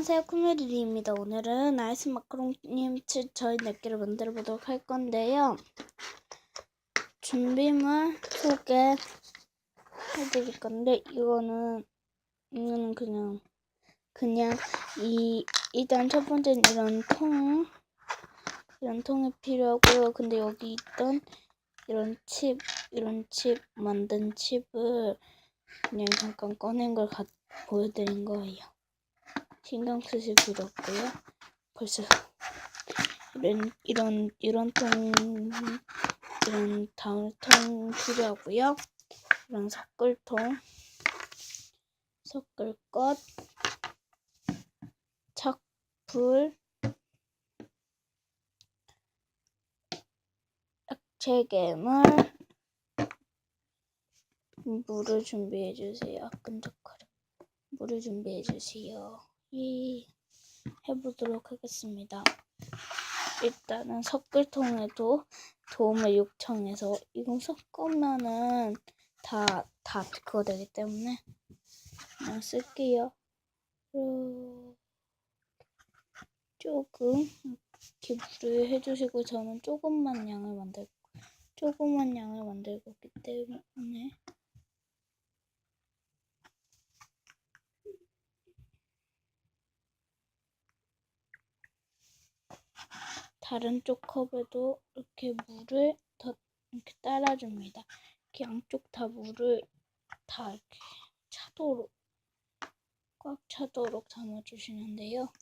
안녕하세요. 쿠메리리입니다. 오늘은 아이스 마카롱님 치- 저희 넷개를 만들어 보도록 할 건데요. 준비물 소개 해드릴 건데 이거는 이거는 그냥 그냥 이 일단 첫 번째는 이런 통 이런 통이 필요하고요. 근데 여기 있던 이런 칩 이런 칩 만든 칩을 그냥 잠깐 꺼낸 걸 가, 보여드린 거예요. 신경 쓰실 필요 없고요. 벌써 이런 이런 이런 통 이런 다음 통 필요하고요. 이런 섞을 통 섞을 것 착불 액체괴물 물을 준비해 주세요. 끈적거려. 물을 준비해 주세요. 이 해보도록 하겠습니다. 일단은 섞을통에도 도움을 요청해서 이거 섞으면은 다 다 그거 되기 때문에 그냥 쓸게요. 어, 조금 이렇게 물을 해주시고 저는 조금만 양을 만들 조금만 양을 만들 거기 때문에 다른 쪽 컵에도 이렇게 물을 더 이렇게 따라줍니다. 이렇게 양쪽 다 물을 다 이렇게 차도록 꽉 차도록 담아주시는데요.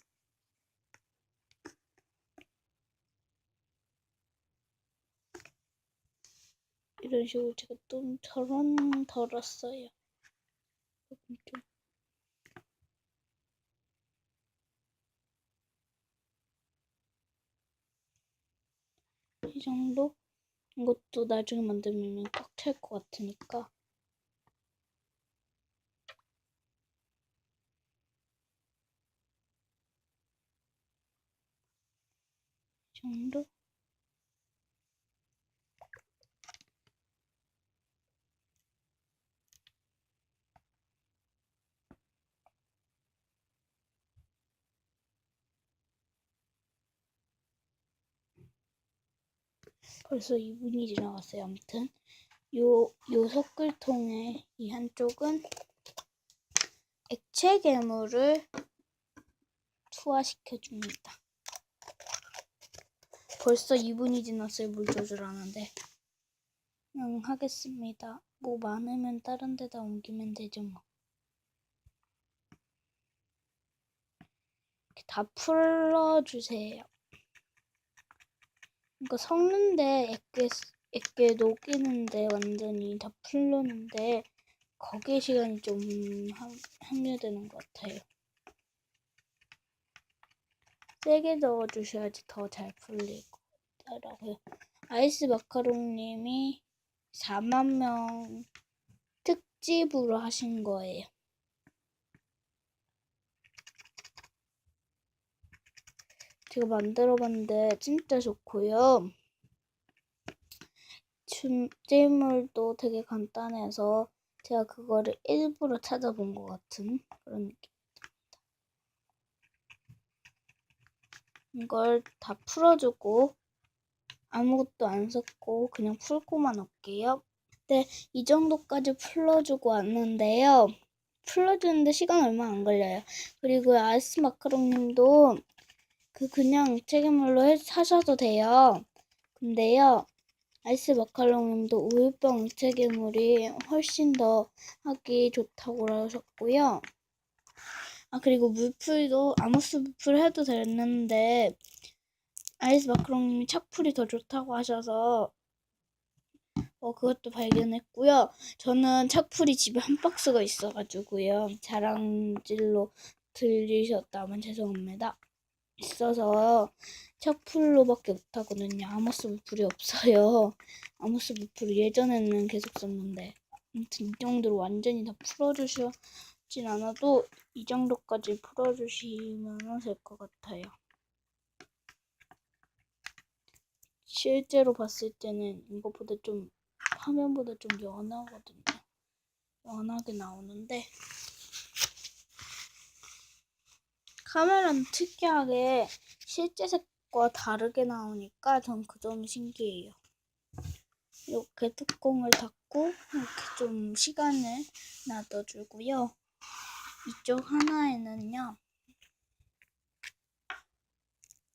이런 식으로 제가 좀 덜은 덜었어요. 좀. 이 정도? 이것도 나중에 만들면 꽉 찰 것 같으니까. 이 정도? 벌써 2분이 지나갔어요. 아무튼 요, 요 섞을통의 이 한쪽은 액체 괴물을 투하시켜 줍니다. 벌써 2분이 지났어요. 물 조절하는데. 응, 하겠습니다. 뭐 많으면 다른 데다 옮기면 되죠 뭐. 다 풀어주세요. 이거 섞는데 액괴, 액괴 녹이는데 완전히 다 풀르는데 거기에 시간이 좀 함- 함유되는 것 같아요. 세게 넣어주셔야지 더 잘 풀릴 거라고요. 아이스 마카롱님이 4만 명 특집으로 하신 거예요. 제가 만들어봤는데 진짜 좋고요. 준비물도 되게 간단해서 제가 그거를 일부러 찾아본 것 같은 그런 느낌. 이걸 다 풀어주고 아무것도 안 섞고 그냥 풀고만 올게요. 네, 이 정도까지 풀어주고 왔는데요. 풀어주는데 시간 얼마 안 걸려요. 그리고 아이스 마카롱님도 그 그냥 해, 사셔도 돼요. 근데요, 아이스 마카롱님도 우유병 책임물이 훨씬 더 하기 좋다고 하셨고요. 아 그리고 물풀도 아무스 물풀 해도 됐는데 아이스 마카롱님이 착풀이 더 좋다고 하셔서 어 그것도 발견했고요. 저는 착풀이 집에 한 박스가 있어가지고요. 자랑질로 들리셨다면 죄송합니다. 있어서 착풀로밖에 못하거든요. 아모스 물풀이 없어요. 아모스 물풀 예전에는 계속 썼는데 아무튼 이 정도로 완전히 다 풀어주시진 않아도 이 정도까지 풀어주시면 될 것 같아요. 실제로 봤을 때는 이것보다 좀 화면보다 좀 연하거든요. 연하게 나오는데 카메라는 특이하게 실제 색과 다르게 나오니까 전 그 점이 신기해요. 이렇게 뚜껑을 닫고 이렇게 좀 시간을 놔둬주고요. 이쪽 하나에는요.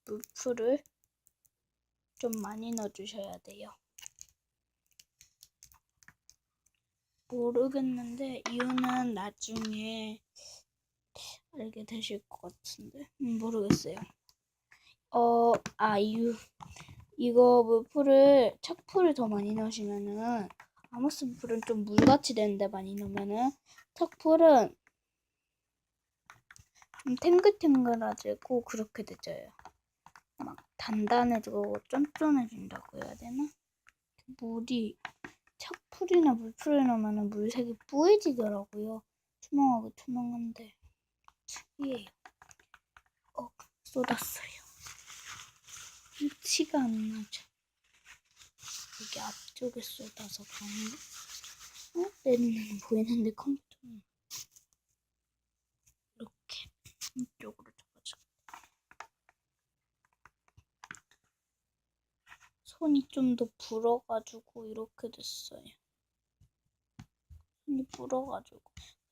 물풀을 좀 많이 넣어주셔야 돼요. 모르겠는데 이유는 나중에 알게 되실 것 같은데 음, 모르겠어요. 어, 아 이유 이거 물풀을 착풀을 더 많이 넣으시면은 아모스 물풀은 좀 물같이 되는데 많이 넣으면은 착풀은 좀 탱글탱글해지고 그렇게 되져요. 막 단단해지고 쫀쫀해진다고 해야 되나? 물이 착풀이나 물풀을 넣으면 물색이 뿌해지더라고요. 투명하고 투명한데 특이해요. 어, 쏟았어요. 티가 안 나죠. 여기 앞쪽에 쏟아서 그런가? 어? 내 눈에는 보이는데 컴퓨터는 이렇게 이쪽으로 접어줘. 손이 좀 더 불어가지고 이렇게 됐어요. 손이 불어가지고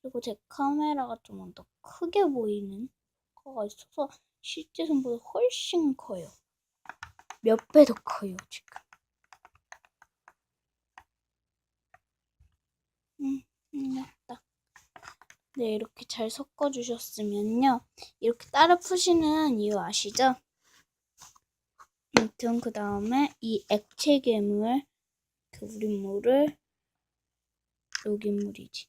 그리고 제 카메라가 좀 더 크게 보이는 거가 있어서 실제 손보다 훨씬 커요. 몇 배 더 커요 지금. 음, 음, 맞다. 네, 이렇게 잘 섞어주셨으면요. 이렇게 따라 푸시는 이유 아시죠? 아무튼 그 다음에 이 액체 괴물, 그 우린 물을 여기 물이지.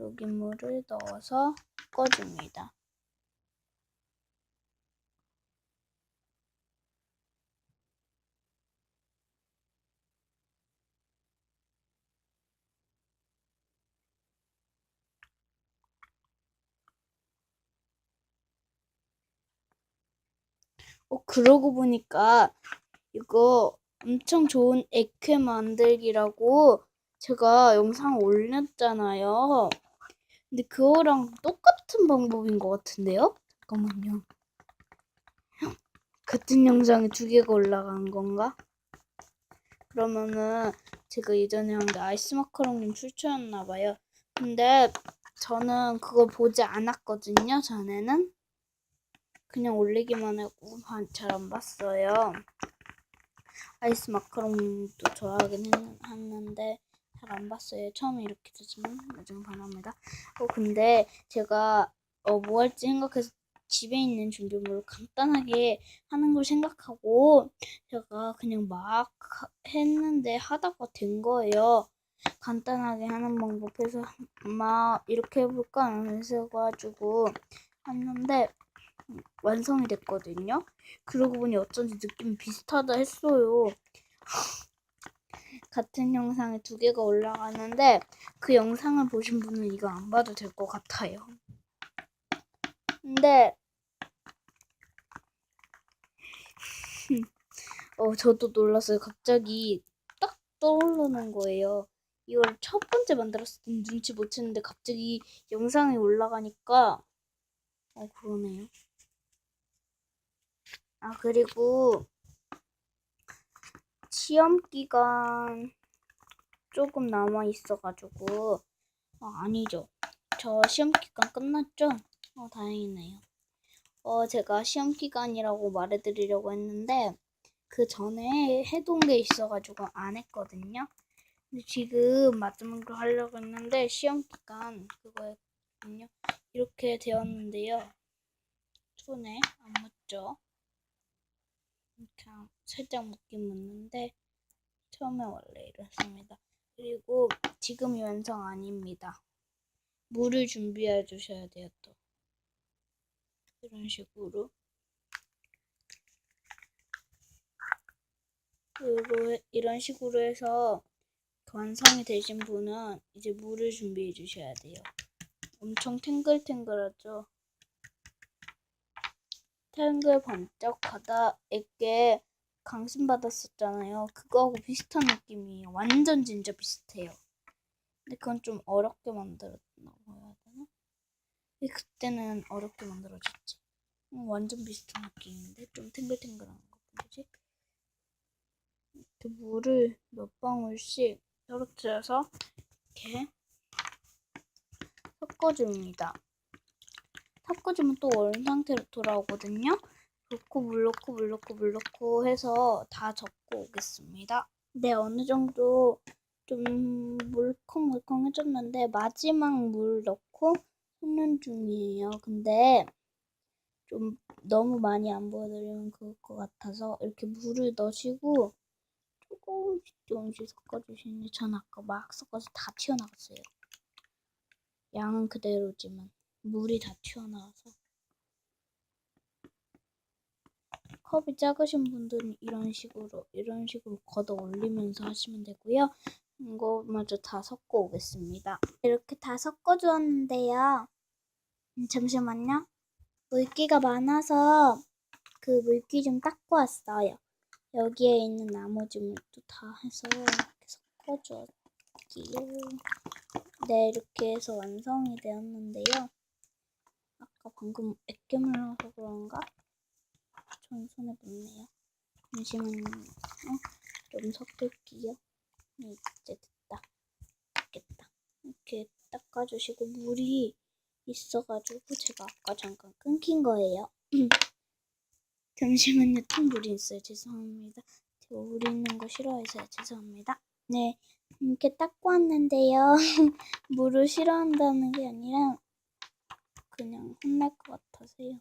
여기 물을 넣어서 섞어줍니다. 어, 그러고 보니까 이거 엄청 좋은 액회 만들기라고 제가 영상 올렸잖아요. 근데 그거랑 똑같은 방법인 것 같은데요? 잠깐만요. 같은 영상에 두 개가 올라간 건가? 그러면은 제가 예전에 한 게 아이스 마카롱님 출처였나 봐요. 근데 저는 그걸 보지 않았거든요. 전에는. 그냥 올리기만 하고 잘 안 봤어요. 아이스 마카롱도 좋아하긴 했, 했는데 잘 안 봤어요. 처음에 이렇게 되지만 나중에 반합니다. 어 근데 제가 어 뭐 할지 생각해서 집에 있는 준비물을 간단하게 하는 걸 생각하고 제가 그냥 막 했는데 하다가 된 거예요. 간단하게 하는 방법에서 막 이렇게 해볼까 해가지고 했는데 완성이 됐거든요. 그러고 보니 어쩐지 느낌이 비슷하다 했어요. 같은 영상에 두 개가 올라가는데 그 영상을 보신 분은 이거 안 봐도 될 것 같아요. 근데 어 저도 놀랐어요. 갑자기 딱 떠오르는 거예요. 이걸 첫 번째 만들었을 땐 눈치 못 챘는데 갑자기 영상에 올라가니까 어 그러네요. 아, 그리고 시험 기간 조금 남아 있어가지고, 어, 아니죠. 저 시험 기간 끝났죠? 어, 다행이네요. 어, 제가 시험 기간이라고 말해드리려고 했는데, 그 전에 해둔 게 있어가지고 안 했거든요. 근데 지금 마지막으로 하려고 했는데, 시험 기간 그거였거든요. 이렇게 되었는데요. 손에 안 묻죠? 그냥 살짝 묶긴 묻는데 처음에 원래 이렇습니다. 그리고 지금이 완성 아닙니다. 물을 준비해 주셔야 돼요 또. 이런 식으로. 이런 식으로 해서 완성이 되신 분은 이제 물을 준비해 주셔야 돼요. 엄청 탱글탱글하죠? 탱글 번쩍하다 에게 강신받았었잖아요. 그거하고 비슷한 느낌이에요. 완전 진짜 비슷해요. 근데 그건 좀 어렵게 만들었다고 해야 되나? 근데 그때는 어렵게 만들어졌지. 완전 비슷한 느낌인데 좀 탱글탱글한 거 보이지? 이렇게 물을 몇 방울씩 떨어뜨려서 이렇게 섞어줍니다. 섞어주면 또 얼음 상태로 돌아오거든요. 넣고 물 넣고 물 넣고 물 넣고 해서 다 적고 오겠습니다. 네, 어느 정도 좀 물컹물컹해졌는데 마지막 물 넣고 섞는 중이에요. 근데 좀 너무 많이 안 보여드리면 그럴 것 같아서 이렇게 물을 넣으시고 조금씩 조금씩 섞어주시는데 전 아까 막 섞어서 다 튀어나갔어요. 양은 그대로지만 물이 다 튀어나와서 컵이 작으신 분들은 이런 식으로 이런 식으로 걷어 올리면서 하시면 되고요. 이거마저 다 섞어 오겠습니다. 이렇게 다 섞어 주었는데요. 음, 잠시만요. 물기가 많아서 그 물기 좀 닦고 왔어요. 여기에 있는 나머지 물도 다 해서 이렇게 섞어줄게요. 네, 이렇게 해서 완성이 되었는데요. 아까 방금 액괴물 넣어서 그런가? 전 손에 묻네요. 잠시만요. 좀 섞을게요. 네, 이제 됐다. 됐겠다. 이렇게 닦아주시고 물이 있어가지고 제가 아까 잠깐 끊긴 거예요. 잠시만요. 또 물이 있어요. 죄송합니다. 제가 물 있는 거 싫어해서요. 죄송합니다. 네, 이렇게 닦고 왔는데요. 물을 싫어한다는 게 아니라 그냥 혼날 것 같아서요.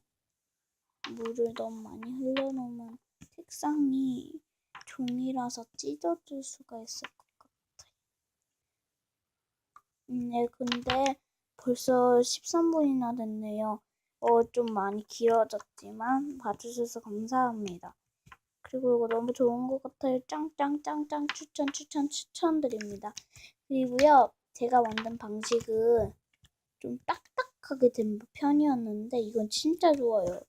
물을 너무 많이 흘려놓으면 색상이 종이라서 찢어질 수가 있을 것 같아요. 네, 근데 벌써 13분이나 됐네요. 어, 좀 많이 길어졌지만 봐주셔서 감사합니다. 그리고 이거 너무 좋은 것 같아요. 짱짱짱짱 추천 추천 추천드립니다. 그리고요, 제가 만든 방식은 좀 딱딱하게 된 편이었는데 이건 진짜 좋아요.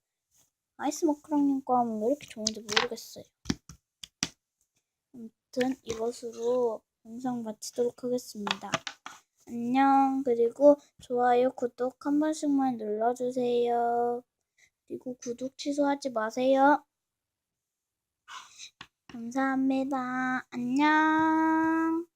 아이스 마카롱님 거 하면 왜 이렇게 좋은지 모르겠어요. 아무튼 이것으로 영상 마치도록 하겠습니다. 안녕. 그리고 좋아요, 구독 한 번씩만 눌러주세요. 그리고 구독 취소하지 마세요. 감사합니다. 안녕.